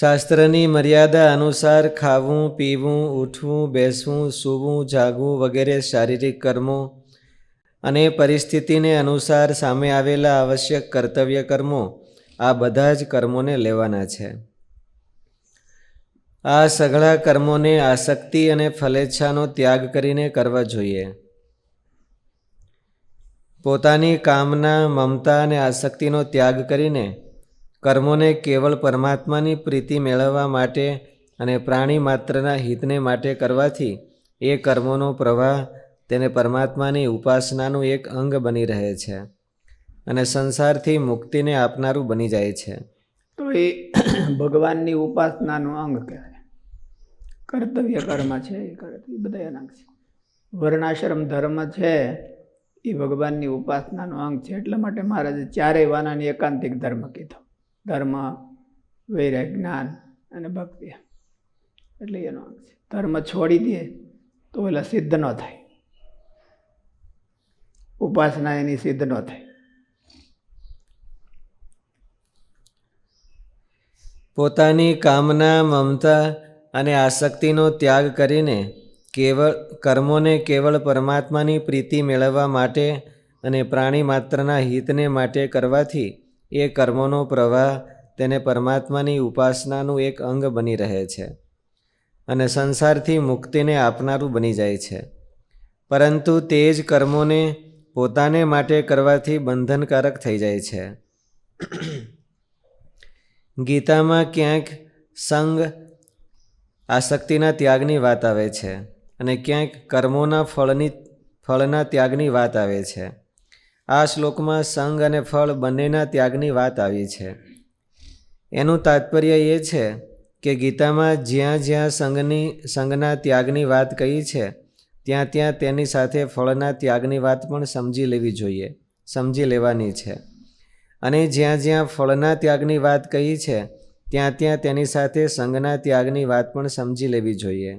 શાસ્ત્રની મર્યાદા અનુસાર ખાવું, પીવું, ઉઠવું, બેસવું, સૂવું, જાગવું વગેરે શારીરિક કર્મો અને પરિસ્થિતિને અનુસાર સામે આવેલા આવશ્યક કર્તવ્ય કર્મો આ બધા જ કર્મોને લેવાના છે. આ સઘળા કર્મોને આસક્તિ અને ફલેચ્છાનો ત્યાગ કરીને કરવા જોઈએ. પોતાની કામના, મમતા અને આસક્તિનો ત્યાગ કરીને કર્મોને કેવળ પરમાત્માની પ્રીતિ મેળવવા માટે અને પ્રાણી માત્રના હિતને માટે કરવાથી એ કર્મોનો પ્રવાહ તેને પરમાત્માની ઉપાસનાનું એક અંગ બની રહે છે અને સંસારથી મુક્તિને આપનારું બની જાય છે. તો એ ભગવાનની ઉપાસનાનું અંગ કહેવાય. કર્તવ્ય કર્મ છે, એ કર્તવ્ય બધા એના છે. વર્ણાશ્રમ ધર્મ છે, એ ભગવાનની ઉપાસનાનું અંગ છે. એટલા માટે મહારાજે ચારેય વાનાની એકાંતિક ધર્મ કીધો. ધર્મ, વૈરાગ, જ્ઞાન અને ભક્તિ. એટલે એનો અંગ છે. ધર્મ છોડી દે તો એટલે સિદ્ધ ન થાય. ઉપાસના એની સિદ્ધ ન થાય. પોતાની કામના, મમતા અને આસક્તિનો ત્યાગ કરીને કેવળ, કર્મોને કેવળ પરમાત્માની પ્રીતિ મેળવવા માટે અને પ્રાણી માત્રના હિતને માટે કરવાથી એ કર્મોનો પ્રવાહ તેને પરમાત્માની ઉપાસનાનું એક અંગ બની રહે છે અને સંસારથી મુક્તિને આપનારું બની જાય છે. પરંતુ તે જ કર્મોને પોતાને માટે કરવાથી બંધનકારક થઈ જાય છે. ગીતામાં ક્યાંક સંગ આસક્તિના ત્યાગની વાત આવે છે અને ક્યાંક કર્મોના ફળની ફળના ત્યાગની વાત આવે છે. આ શ્લોકમાં સંગ અને ફળ બંનેના ત્યાગની વાત આવી છે. એનું તાત્પર્ય એ છે કે ગીતામાં જ્યાં જ્યાં સંગની, સંગના ત્યાગની વાત કહી છે, ત્યાં ત્યાં તેની સાથે ફળના ત્યાગની વાત પણ સમજી લેવી જોઈએ, સમજી લેવાની છે. અને જ્યાં જ્યાં ફળના ત્યાગની વાત કહી છે, ત્યાં ત્યાં તેની સાથે સંગના ત્યાગની વાત પણ સમજી લેવી જોઈએ.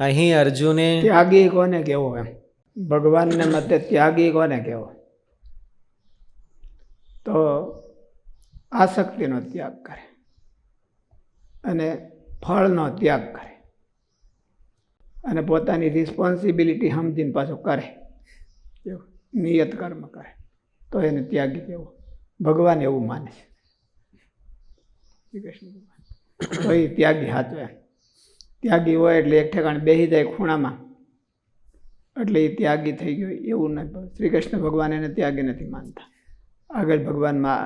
અહીં અર્જુને ત્યાગી કોને કેવો એમ? ભગવાનને મતે ત્યાગી કોને કહેવો? તો આસક્તિનો ત્યાગ કરે અને ફળનો ત્યાગ કરે અને પોતાની રિસ્પોન્સિબિલિટી સમજીને પાછું કરે. નિયત કર્મ કરે. તો એને ત્યાગી કહેવો ભગવાન એવું માને છે. કૃષ્ણ ભગવાન. તો એ ત્યાગી સાચવે ત્યાગી હોય એટલે એક ઠેકાણે બેસી જાય ખૂણામાં. એટલે એ ત્યાગી થઈ ગયો એવું નથી શ્રી કૃષ્ણ ભગવાન એને ત્યાગી નથી માનતા. આગળ ભગવાનમાં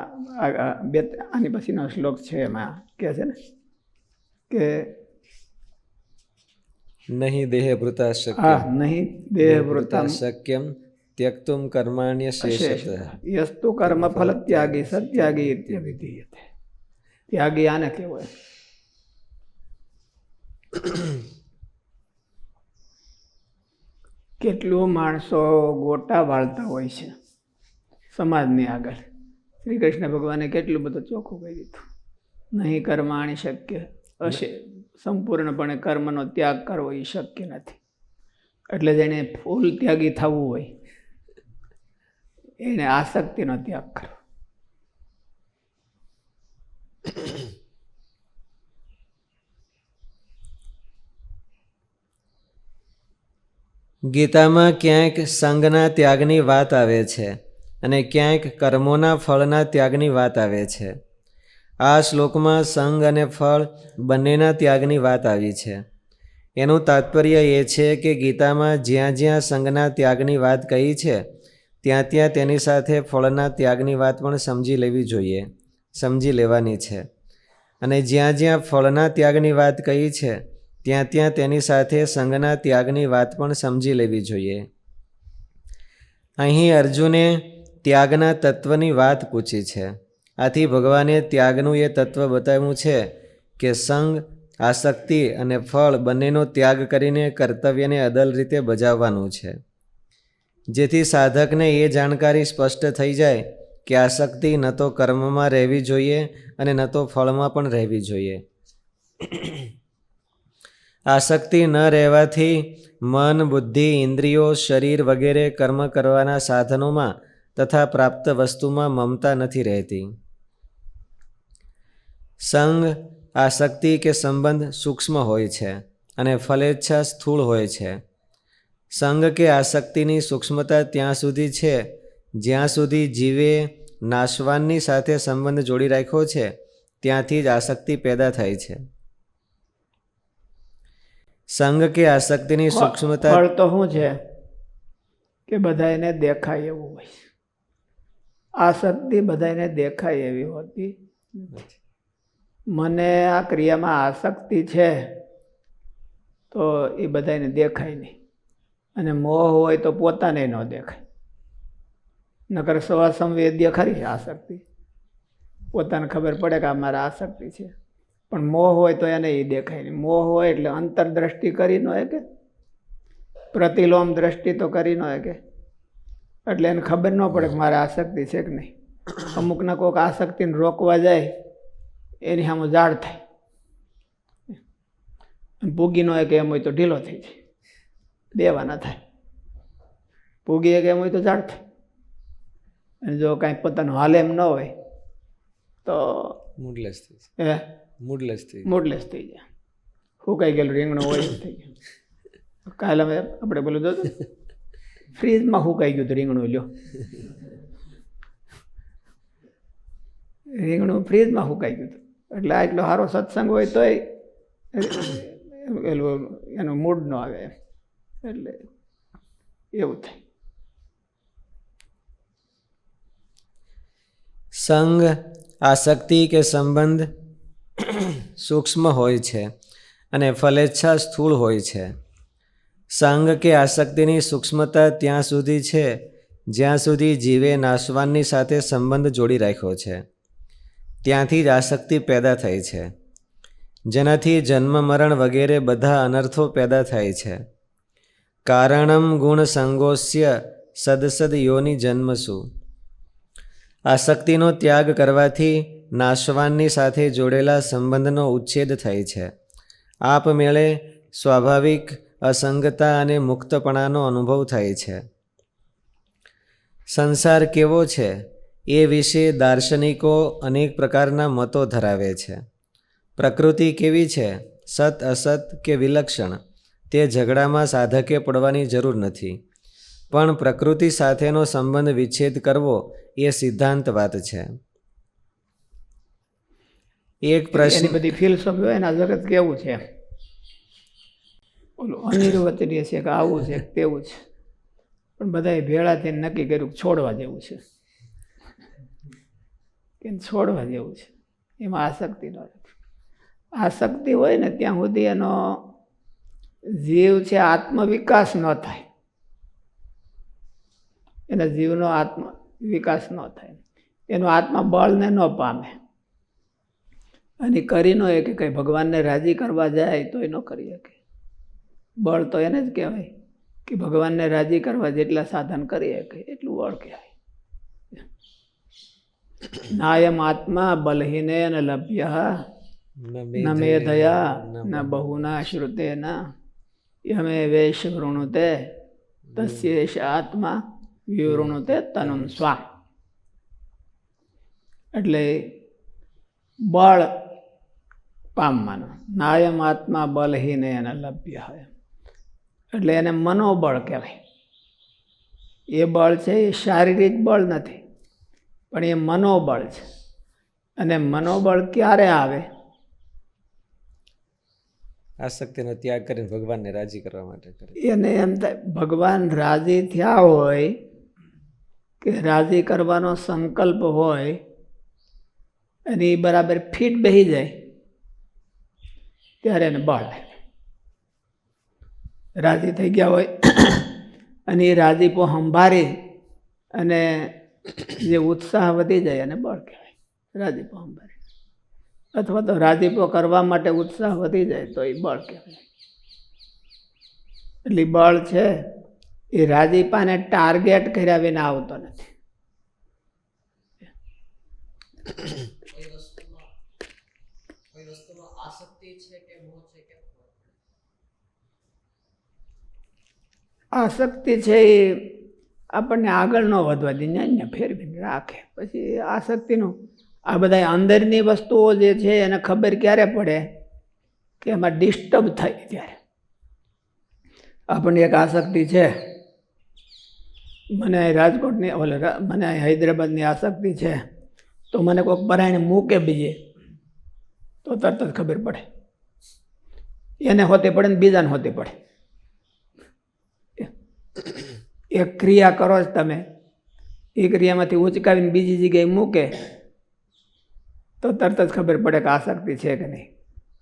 બે આની પછીનો શ્લોક છે એમાં કહે છે ને કે નહીં દેહ વૃતા શક્ય. નહીં દેહ વૃતા શક્યમ ત્યક્તુમ કર્માણ્ય શેષત. યસ્તુ કર્મ ફલ ત્યાગી સત્યાગી ઇત્યવિધીયતે ત્યાગી આને કહેવાય. કેટલું માણસો ગોટા વાળતા હોય છે. સમાજની આગળ. શ્રી કૃષ્ણ ભગવાને કેટલું બધું ચોખ્ખું કહી દીધું. નહીં કર્માણી શક્ય. હશે. સંપૂર્ણપણે કર્મનો ત્યાગ કરવો એ શક્ય નથી. એટલે જેને ફૂલ ત્યાગી થવું હોય. એને આસક્તિનો ત્યાગ કરવો. ગીતામાં ક્યાંક સંઘના ત્યાગની વાત આવે છે અને ક્યાંક કર્મોના ફળના ત્યાગની વાત આવે છે. આ શ્લોકમાં સંઘ અને ફળ બંનેના ત્યાગની વાત આવી છે. એનું તાત્પર્ય એ છે કે ગીતામાં જ્યાં જ્યાં સંઘના ત્યાગની વાત કહી છે, ત્યાં ત્યાં તેની સાથે ફળના ત્યાગની વાત પણ સમજી લેવી જોઈએ, સમજી લેવાની છે. અને જ્યાં જ્યાં ફળના ત્યાગની વાત કહી છે ત્યાં ત્યાં તેની સાથે સંઘના ત્યાગની વાત પણ સમજી લેવી જોઈએ. અહીં અર્જુને ત્યાગના તત્વની વાત પૂછી છે. આથી ભગવાને ત્યાગનું એ તત્વ બતાવ્યું છે કે સંગ, આસક્તિ અને ફળ બંનેનો ત્યાગ કરીને કર્તવ્યને અદલ રીતે બજાવવાનું છે. જેથી સાધકને એ જાણકારી સ્પષ્ટ થઈ જાય કે આસક્તિ ન તો કર્મમાં રહેવી જોઈએ અને ન તો ફળમાં પણ રહેવી જોઈએ. આસક્તિ ન રહેવાથી મન, બુદ્ધિ, ઇન્દ્રિયો, શરીર વગેરે કર્મ કરવાના સાધનોમાં તથા પ્રાપ્ત વસ્તુમાં મમતા નથી રહેતી. સંગ, આસક્તિ કે સંબંધ સૂક્ષ્મ હોય છે અને ફલેચ્છા સ્થૂળ હોય છે. સંગ કે આસક્તિની સૂક્ષ્મતા ત્યાં સુધી છે, જ્યાં સુધી જીવે નાશવાનની સાથે સંબંધ જોડી રાખ્યો છે, ત્યાંથી જ આસક્તિ પેદા થાય છે. સંગ કે આસક્તિની સૂક્ષ્મતા ફળ તો શું છે? કે બધાને દેખાય એવું હોય. આસક્તિ બધાને દેખાય એવી હોતી મને આ ક્રિયામાં આસક્તિ છે તો એ બધાને દેખાય નહીં. અને મોહ હોય તો પોતાને ન દેખાય. નકર સવા સંવેદ્ય ખરી છે આસક્તિ. પોતાને ખબર પડે કે આ મારા આસક્તિ છે. પણ મોહ હોય તો એને એ દેખાય નહીં. મોહ હોય એટલે અંતરદ્રષ્ટિ કરી ન કે પ્રતિલોમ દ્રષ્ટિ તો કરી ન કે એટલે એને ખબર ન પડે કે મારે આસક્તિ છે કે નહીં. અમુકના કોઈક આસક્તિને રોકવા જાય એની સામે ઝાડ થાય. ભૂગીનો પૂગી ન કે એમ હોય તો ઢીલો થઈ જાય. દેવાના થાય. ભૂગી કે એમ હોય તો ઝાડ થાય. અને જો કાંઈ પોતાનું હાલ એમ ન હોય તો મૂડલેસ થઈ જાય. મૂડલેસ થઈ મૂડલેસ થઈ જાય સુકાઈ ગયેલું રીંગણું હોય થઈ ગયું. કાલે અમે આપણે બોલું તો ફ્રીજમાં સુકાઈ ગયું હતું રીંગણું લ્યો. રીંગણું ફ્રીજમાં સુકાઈ ગયું હતું. એટલે આટલો સારો સત્સંગ હોય તોય પેલું એનો મૂડ ન આવે એમ. એટલે એવું થાય. સંગ આસક્તિ કે સંબંધ? સૂક્ષ્મ હોય છે અને ફલેચ્છા સ્થૂળ હોય છે. સંગ કે આસક્તિની સૂક્ષ્મતા ત્યાં સુધી છે, જ્યાં સુધી જીવે નાશવાનની સાથે સંબંધ જોડી રાખ્યો છે. ત્યાંથી જ આસક્તિ પેદા થઈ છે. જેનાથી જન્મ, મરણ વગેરે બધા અનર્થો પેદા થાય છે. કારણમ ગુણ સંગોસ્ય સદસદ યોની જન્મસુ. આસક્તિનો ત્યાગ કરવાથી નાશવાનની સાથે જોડેલા સંબંધનો ઉચ્છેદ થાય છે. આપમેળે સ્વાભાવિક અસંગતા અને મુક્તપણાનો અનુભવ થાય છે. સંસાર કેવો છે એ વિશે દાર્શનિકો અનેક પ્રકારના મતો ધરાવે છે. પ્રકૃતિ કેવી છે? સત, અસત કે વિલક્ષણ? તે ઝઘડામાં સાધકે પડવાની જરૂર નથી. પણ પ્રકૃતિ સાથેનો સંબંધ વિચ્છેદ કરવો એ સિદ્ધાંત વાત છે. એક પ્રશ્ન બધી ફિલસોફી હોય ને આ જગત કેવું છે? ઓલું અનિર્વચનીય છે કે આવું છે કે તેવું છે. પણ બધાએ ભેળા થઈને નક્કી કર્યું છોડવા જેવું છે. કે છોડવા જેવું છે. એમાં આસક્તિ ન આસક્તિ હોય ને ત્યાં સુધી એનો જીવ છે આત્મવિકાસ ન થાય. એના જીવનો આત્મ વિકાસ ન થાય. એનો આત્મા બળને ન પામે. અને કરી ન કે કંઈ ભગવાનને રાજી કરવા જાય તો એ ન કરી શકે. બળ તો એને જ કહેવાય કે ભગવાનને રાજી કરવા જેટલા સાધન કરી શકે એટલું બળ કહેવાય. નાયમ આત્મા બલહીને ન લભ્ય ન મેધયા ન બહુના. શ્રુતે ના યમે વેશ વૃણુતે તસ્યેશ આત્મા વિવૃણુતે તનુમ સ્વા. એટલે બળ પામવાનું. નાયમ આત્મા બલહીને એને લભ્ય હોય એટલે એને મનોબળ કહેવાય. એ બળ છે એ શારીરિક બળ નથી પણ એ મનોબળ છે. અને મનોબળ ક્યારે આવે? આસક્તિનો ત્યાગ કરીને ભગવાનને રાજી કરવા માટે કરે. એને એમ થાય ભગવાન રાજી થયા હોય કે રાજી કરવાનો સંકલ્પ હોય અને એ બરાબર ફિટ બેસી જાય. ત્યારે એને બળ રાજી થઈ ગયા હોય અને એ રાજીપો સંભાળી અને જે ઉત્સાહ વધી જાય એને બળ કહેવાય. રાજીપો સંભાળી અથવા તો રાજીપો કરવા માટે ઉત્સાહ વધી જાય તો એ બળ કહેવાય. એટલે બળ છે, એ રાજીપાને ટાર્ગેટ કર્યા વિના આવતો નથી. આસક્તિ છે એ આપણને આગળ ન વધવા દે, ને ફેરવીને રાખે. પછી આ શક્તિનું, આ બધા અંદરની વસ્તુઓ જે છે એને ખબર ક્યારે પડે? કે એમાં ડિસ્ટર્બ થાય ત્યારે. આપણને એક આસક્તિ છે. મને રાજકોટની, ઓલે મને હૈદરાબાદની આસક્તિ છે. તો મને કોઈક પરાયણે મૂકે બીજે, તો તરત જ ખબર પડે. એને હોતે પડે ને બીજાને હોતે પડે. એક ક્રિયા કરો જ તમે. એ ક્રિયામાંથી ઉચકાવીને બીજી જગ્યાએ મૂકે, તો તરત જ ખબર પડે કે આસક્તિ છે કે નહીં.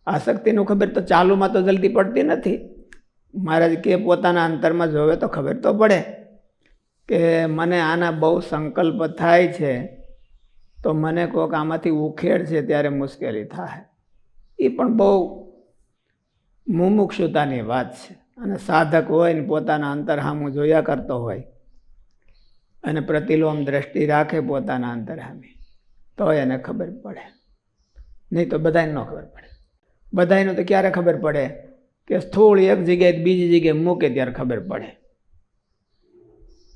આસક્તિનું ખબર તો ચાલુમાં તો જલ્દી પડતી નથી. મહારાજ કે પોતાના અંતરમાં જોવે તો ખબર તો પડે કે મને આના બહુ સંકલ્પ થાય છે, તો મને કોઈક આમાંથી ઉખેડ છે ત્યારે મુશ્કેલી થાય. એ પણ બહુ મુમુક્ષુતાની વાત છે. અને સાધક હોય ને પોતાના અંતર સામું જોયા કરતો હોય અને પ્રતિલોમ દ્રષ્ટિ રાખે પોતાના અંતર સામે તો એને ખબર પડે. નહીં તો બધાને ન ખબર પડે. બધાને તો ક્યારે ખબર પડે? કે સ્થૂળ એક જગ્યાએ બીજી જગ્યાએ મૂકે ત્યારે ખબર પડે.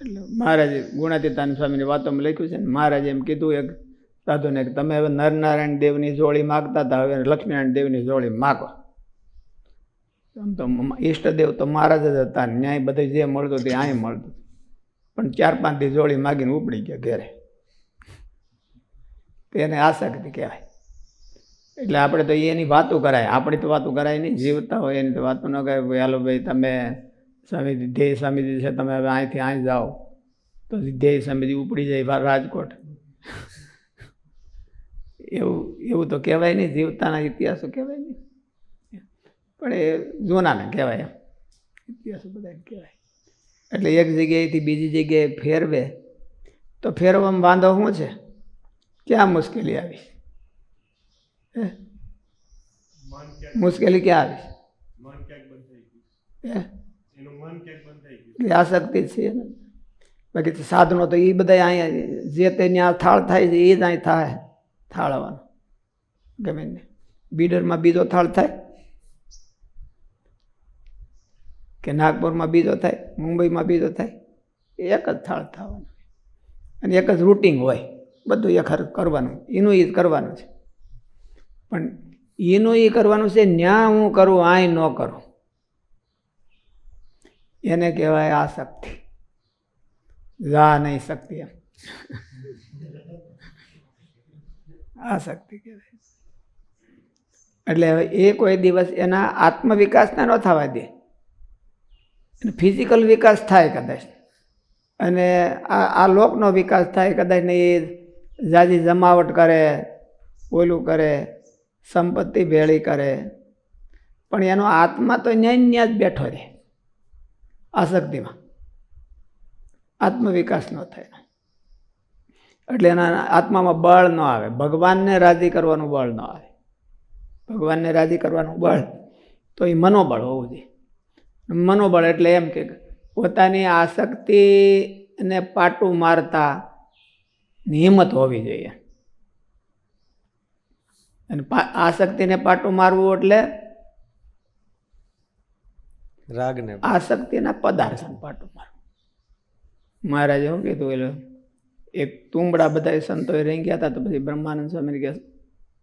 એટલે મહારાજ ગુણાતીતાન સ્વામીની વાતોમાં લખ્યું છે ને, મહારાજે એમ કીધું એક સાધુને કે, તમે હવે નરનારાયણ દેવની જોડી માગતા હતા, હવે લક્ષ્મીનારાયણ દેવની જોડી માગો. આમ તો ઈષ્ટદેવ તો મહારાજ જ હતા ન્યાય બધે જે મળતું તે અહીં મળતું. પણ ચાર પાંચ દી જોડી માગીને ઉપડી ગયા ઘેરે. તેને આસક્તિ કહેવાય. એટલે આપણે તો એની વાતો કરાય. આપણી તો વાતો કરાય નહીં. જીવતા હોય એની તો વાતો ન કરાય. ભાઈ ભાઈ, તમે સ્વામીજી, ધ્યેય સ્વામીજી છે, તમે હવે અહીંથી અહીં જાઓ. તો ધ્યેય સ્વામીજી ઉપડી જાય રાજકોટ. એવું એવું તો કહેવાય નહીં. જીવતાના ઇતિહાસો કહેવાય નહીં. પણ એ જૂનાને કહેવાય એમ. ઇતિહાસો બધાને કહેવાય. એટલે એક જગ્યાએથી બીજી જગ્યાએ ફેરવે તો ફેરવામાં વાંધો શું છે? ક્યાં મુશ્કેલી આવી? મુશ્કેલી ક્યાં આવી? એટલે આસક્તિ છે ને. બાકી સાધનો તો એ બધા અહીંયા જે તે ત્યાં થાળ થાય છે એ જ અહીં થાય થાળવાનું. ગમે બીડરમાં બીજો થાળ થાય કે નાગપુરમાં બીજો થાય, મુંબઈમાં બીજો થાય એક જ થાળ થવાનો અને એક જ રૂટિંગ હોય, બધું હરખું કરવાનું. એનું એ કરવાનું છે. પણ એનું એ કરવાનું છે, ન્યા હું કરું, આય ન કરું. એને કહેવાય આસક્તિ જા નહીં શક્તિ એમ. આ શક્તિ કહેવાય. એટલે હવે એ કોઈ દિવસ એના આત્મવિકાસને ન થવા દે. ફિઝિકલ વિકાસ થાય કદાચ. અને આ આ લોકનો વિકાસ થાય કદાચ ને એ જાજી જમાવટ કરે, ઓલું કરે, સંપત્તિ ભેળી કરે. પણ એનો આત્મા તો ન્યાય ન્યા જ બેઠો રહે આસક્તિમાં. આત્મવિકાસ ન થાય. એટલે એના આત્મામાં બળ ન આવે. ભગવાનને રાજી કરવાનું બળ ન આવે. ભગવાનને રાજી કરવાનું બળ. તો એ મનોબળ હોવું જોઈએ. મનોબળ એટલે એમ કે પોતાની આસક્તિને પાટું મારતા હિંમત હોવી જોઈએ. અને આસક્તિને પાટું મારવું એટલે રાગને આસક્તિના પદાર્થને પાટું મારવું. મહારાજે શું કીધું એટલે એક તુંબડા બધા સંતોએ રહી ગયા હતા તો પછી બ્રહ્માનંદ સ્વામી કે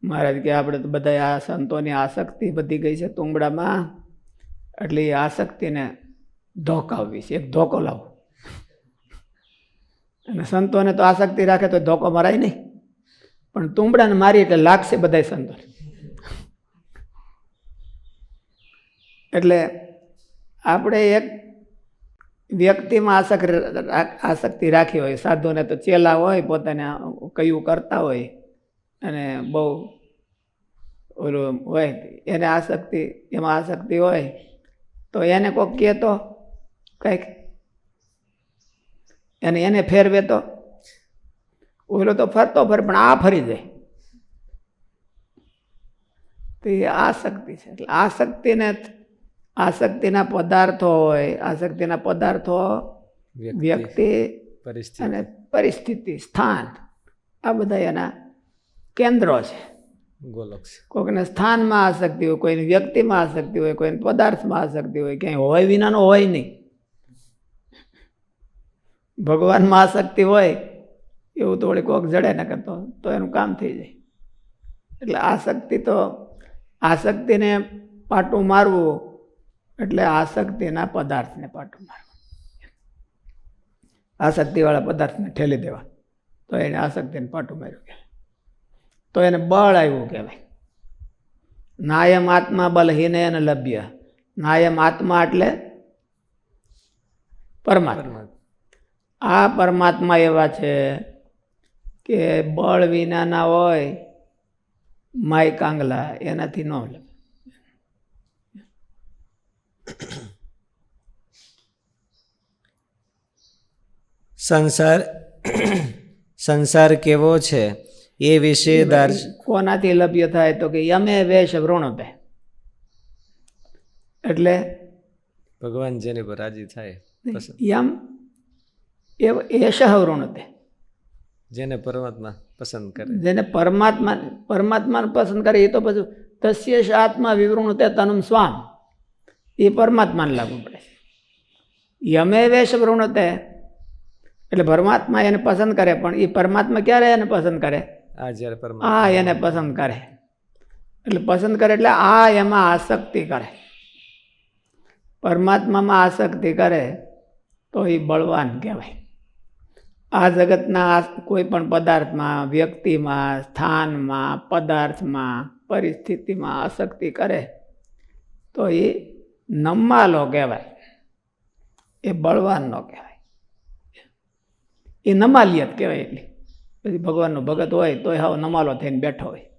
મહારાજ કે આપણે તો બધા આ સંતોની આસક્તિ બધી ગઈ છે તુંબડામાં. એટલે એ આસક્તિને ધોકાવવી છે. એક ધોકો લાવો. અને સંતોને તો આસક્તિ રાખે તો ધોકો મરાય નહીં. પણ તુંબડાને મારી એટલે લાગશે બધા સંતોને એટલે આપણે એક વ્યક્તિમાં આસક્તિ આસક્તિ રાખી હોય. સાધુને તો ચેલા હોય, પોતાને કયું કરતા હોય, અને બહુ ઓલું હોય. એને આસક્તિ, એમાં આસક્તિ હોય તો એને કોક કહે તો કંઈક. અને એને ફેરવે તો. ઓલો તો ફરતો ફર પણ આ ફરી જાય. તો એ આસક્તિ છે. એટલે આસક્તિને આસક્તિના પદાર્થો હોય આસક્તિના પદાર્થો વ્યક્તિ વ્યક્તિ અને પરિસ્થિતિ સ્થાન આ બધા એના કેન્દ્રો છે. કોઈકને સ્થાનમાં આસક્તિ હોય, કોઈને વ્યક્તિમાં આસક્તિ હોય, કોઈને પદાર્થમાં આસક્તિ હોય, ક્યાંય હોય વિનાનો હોય નહીં. ભગવાનમાં આસક્તિ હોય, એવું તો વળી કોક જડે ન કરતો તો એનું કામ થઈ જાય. એટલે આસક્તિ તો આસક્તિને પાટું મારવું, એટલે આસક્તિના પદાર્થને પાટું મારવું. આસક્તિવાળા પદાર્થને ઠેલી દેવા. તો એને આસક્તિને પાટું માર્યું તો એને બળ આવ્યું કહેવાય. નાયમ આત્મા બલહીને એને લભ્ય. નાયમ આત્મા એટલે પરમાત્મા. આ પરમાત્મા એવા છે કે બળ વિનાના હોય, માય કાંગલા એનાથી ન લે સંસાર સંસાર કેવો છે? એ વિશે દર્શ કોનાથી લભ્ય થાય તો કે યમે વેશ વૃણપે એટલે ભગવાન જેની પર રાજી થાય યમ એવ એશ વૃણપે જેને પરમાત્મા પસંદ કરે. જેને પરમાત્મા પરમાત્માને પસંદ કરે એ તો પછી તસ્યશ આત્મા આત્મા વિવૃણતે તનમ સ્વામ. એ પરમાત્માને લાગુ પડે. યમે વેશ વૃણતે એટલે પરમાત્મા એને પસંદ કરે પણ એ પરમાત્મા ક્યારે એને પસંદ કરે? આ જ્યારે પરમાત્મા આ એને પસંદ કરે. એટલે પસંદ કરે એટલે આ એમાં આસક્તિ કરે. પરમાત્મામાં આસક્તિ કરે તો એ બળવાન કહેવાય. આ જગતના કોઈ પણ પદાર્થમાં, વ્યક્તિમાં, સ્થાનમાં, પદાર્થમાં, પરિસ્થિતિમાં આસક્તિ કરે તો એ નમ્માલો કહેવાય. એ બળવાનનો કહેવાય. એ નમાલિયત કહેવાય એટલી. પછી ભગવાનનો ભગત હોય તોય હાવ નમાલો થઈને બેઠો હોય.